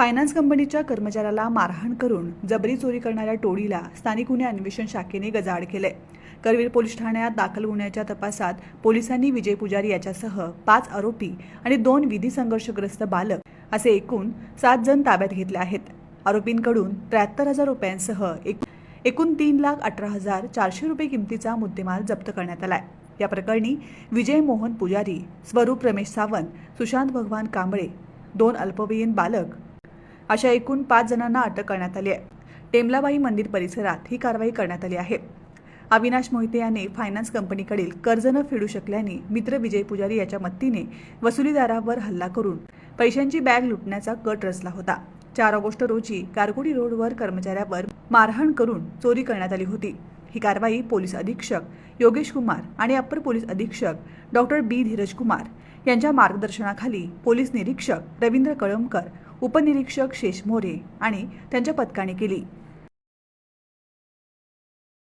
Finance कंपनीच्या कर्मचाऱ्याला मारहाण करून जबरी चोरी करणाऱ्या टोळीला स्थानिक गुन्हे अन्वेषण शाखेने गजाआड केले. करवीर पोलीस ठाण्यात दाखल गुन्ह्याच्या तपासात पोलिसांनी विजय पुजारी याच्यासह पाच आरोपी आणि दोन विधी संघर्षग्रस्त बालक असे एकूण सात जण ताब्यात घेतले आहेत. आरोपींकडून त्र्याहत्तर हजार रुपयांसह एक एकूण तीन लाख अठरा हजार चारशे रुपये किमतीचा मुद्देमाल जप्त करण्यात आलाय. या प्रकरणी विजय मोहन पुजारी स्वरूप रमेश सावंत सुशांत भगवान कांबळे दोन अल्पवयीन बालक अशा एकूण पाच जणांना अटक करण्यात आली आहे. टेमलाबाई मंदिर परिसरात ही कारवाई करण्यात आली आहे. अविनाश मोहिते याने फायनान्स कंपनीकडील कर्ज न फेडू शकल्याने मित्र विजय पुजारी याच्या मदतीने वसुलीदारावर हल्ला करून पैशांची बॅग लुटण्याचा कट रचला होता. चार ऑगस्ट रोजी कारगुडी रोडवर कर्मचाऱ्यावर मारहाण करून चोरी करण्यात आली होती. ही कारवाई पोलीस अधीक्षक योगेश कुमार आणि अप्पर पोलीस अधीक्षक डॉक्टर बी धीरज कुमार यांच्या मार्गदर्शनाखाली पोलीस निरीक्षक रवींद्र कळमकर उपनिरीक्षक शेष मोरे आणि त्यांच्या पथकाने केली.